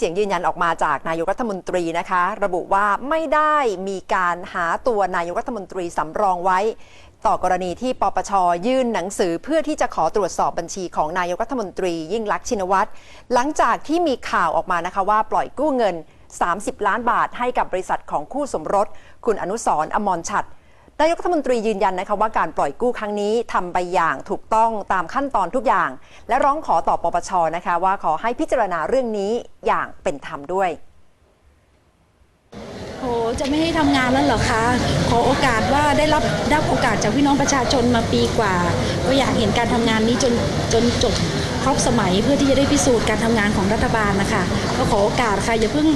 เสียงยืนยันออกมาจากนายกรัฐมนตรีนะคะ ระบุว่าไม่ได้มีการหาตัวนายกรัฐมนตรีสำรองไว้ ต่อกรณีที่ปปชยื่นหนังสือเพื่อที่จะขอตรวจสอบบัญชีของนายกรัฐมนตรียิ่งลักษณ์ชินวัตรหลังจากที่มีข่าวออกมานะคะว่าปล่อยกู้เงิน 30 ล้านบาทให้กับบริษัทของคู่สมรส คุณอนุสรอมรชัด นายกรัฐมนตรียืนยันนะคะว่าการปล่อยกู้ครั้งนี้ทำไปอย่างถูกต้องตามขั้นตอนทุกอย่าง และร้องขอต่อปปชนะคะว่าขอให้พิจารณาเรื่องนี้อย่างเป็นธรรมด้วย จะไม่ให้ทำงานแล้วเหรอคะ ขอโอกาสว่าได้รับได้รับโอกาสจากพี่น้องประชาชนมาปีกว่า ก็อยากเห็นการทำงานนี้จนจนจบครบสมัยเพื่อที่จะได้พิสูจน์การทำงานของรัฐบาลนะคะ ก็ขอโอกาสค่ะอย่าเพิ่ง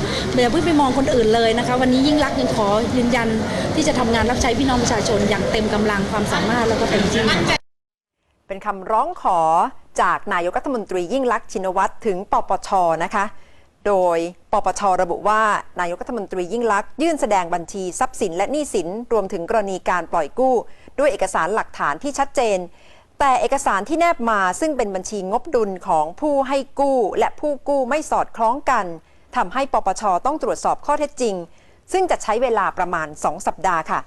อย่าเพิ่งไปมองคนอื่นเลยนะคะ วันนี้ยิ่งรักษณ์ยังขอยืนยันที่จะทำงานรับใช้พี่น้องประชาชนอย่างเต็มกำลังความสามารถแล้วก็เต็มที่เป็นคำร้องขอจากนายกรัฐมนตรียิ่งลักษณ์ชินวัตรถึงปปชนะคะ โดยปปชระบุว่านายกรัฐมนตรียิ่งลักษณ์ยื่นแสดงบัญชี ทรัพย์สินและหนี้สิน รวมถึงกรณีการปล่อยกู้ ด้วยเอกสารหลักฐานที่ชัดเจน แต่เอกสารที่แนบมาซึ่งเป็นบัญชีงบดุลของผู้ให้กู้ และผู้กู้ไม่สอดคล้องกันทำให้ปปชต้องตรวจสอบข้อเท็จจริง ซึ่งจะใช้เวลาประมาณ 2 สัปดาห์ค่ะ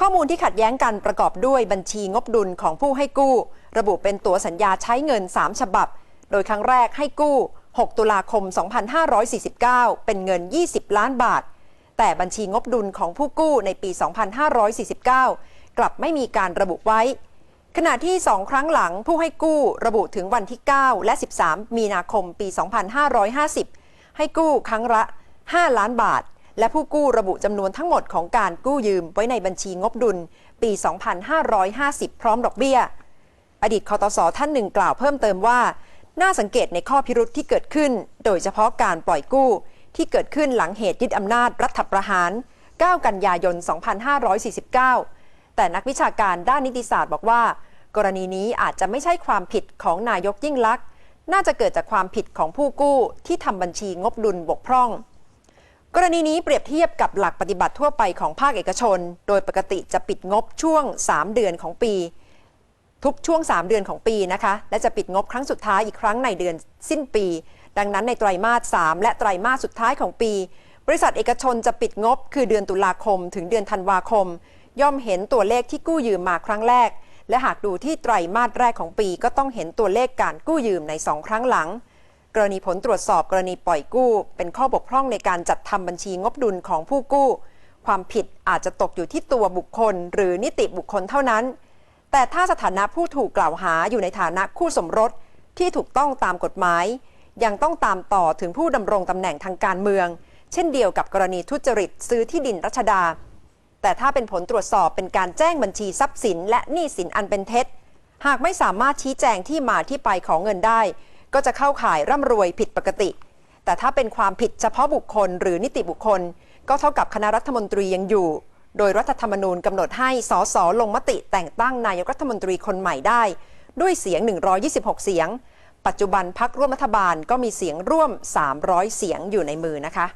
ข้อมูลที่ขัดแย้งกันประกอบด้วยบัญชีงบดุลของผู้ให้กู้ ระบุเป็นตัวสัญญาใช้เงิน 3 ฉบับ โดยครั้งแรกให้กู้ 6 ตุลาคม 2549 เป็นเงิน 20 ล้านบาท แต่บัญชีงบดุลของผู้กู้ในปี 2549 กลับไม่มีการระบุไว้ ขณะที่2ครั้งหลังผู้ให้กู้ระบุถึงวันที่ 9 และ 13 มีนาคมปี 2550 ให้กู้ครั้งละ 5 ล้านบาท และผู้กู้ระบุจำนวนทั้งหมดของการกู้ยืมไว้ในบัญชีงบดุลปี 2550 พร้อมดอกเบี้ย อดีตคอตสท่านหนึ่งกล่าวเพิ่มเติมว่า น่าสังเกตในข้อพิรุธที่เกิดขึ้น โดยเฉพาะการปล่อยกู้ ที่เกิดขึ้นหลังเหตุยึดอำนาจรัฐประหาร 9 กันยายน 2549 แต่นักวิชาการด้านนิติศาสตร์บอกว่า กรณีนี้อาจจะไม่ใช่ความผิดของนายกยิ่งลักษณ์น่าจะเกิดจากความผิดของผู้กู้ที่ทำบัญชีงบดุลบกพร่อง กรณีนี้เปรียบเทียบกับหลักปฏิบัติทั่วไปของภาคเอกชน โดยปกติจะปิดงบช่วง 3 เดือนของปี ทุกช่วง 3 เดือนของปีนะคะ และจะปิดงบครั้งสุดท้ายอีกครั้งในเดือนสิ้นปี ดังนั้นในไตรมาส 3 และไตรมาสสุดท้ายของปี บริษัทเอกชนจะปิดงบคือเดือนตุลาคม ถึงเดือนธันวาคม ย่อมเห็นตัวเลขที่กู้ยืมมาครั้งแรก และหากดูที่ไตรมาสแรกของปี ก็ต้องเห็นตัวเลขการกู้ยืมใน 2 ครั้งหลัง กรณีผลตรวจสอบกรณีปล่อยกู้ เป็นข้อบกพร่องในการจัดทำบัญชีงบดุลของผู้กู้ ความผิดอาจจะตกอยู่ที่ตัวบุคคล หรือนิติบุคคลเท่านั้น แต่ถ้าสถานะผู้ถูกกล่าวหาอยู่ในฐานะคู่สมรสที่ถูกต้องตามกฎหมาย ยังต้องตามต่อถึงผู้ดำรงตำแหน่งทางการเมือง เช่นเดียวกับกรณีทุจริตซื้อที่ดินรัชดา แต่ถ้าเป็นผลตรวจสอบเป็นการแจ้งบัญชีทรัพย์สิน และหนี้สินอันเป็นเท็จ หากไม่สามารถชี้แจงที่มาที่ไปของเงินได้ ก็จะเข้าข่ายร่ำรวยผิดปกติ แต่ถ้าเป็นความผิดเฉพาะบุคคล หรือนิติบุคคล ก็เท่ากับคณะรัฐมนตรียังอยู่ โดยรัฐธรรมนูญกำหนดให้สสลงมติแต่งตั้งนายกรัฐมนตรีคนใหม่ได้ ด้วยเสียง 126 เสียง ปัจจุบันพักร่วมรัฐบาลก็มีเสียงร่วม 300 เสียงอยู่ในมือนะคะ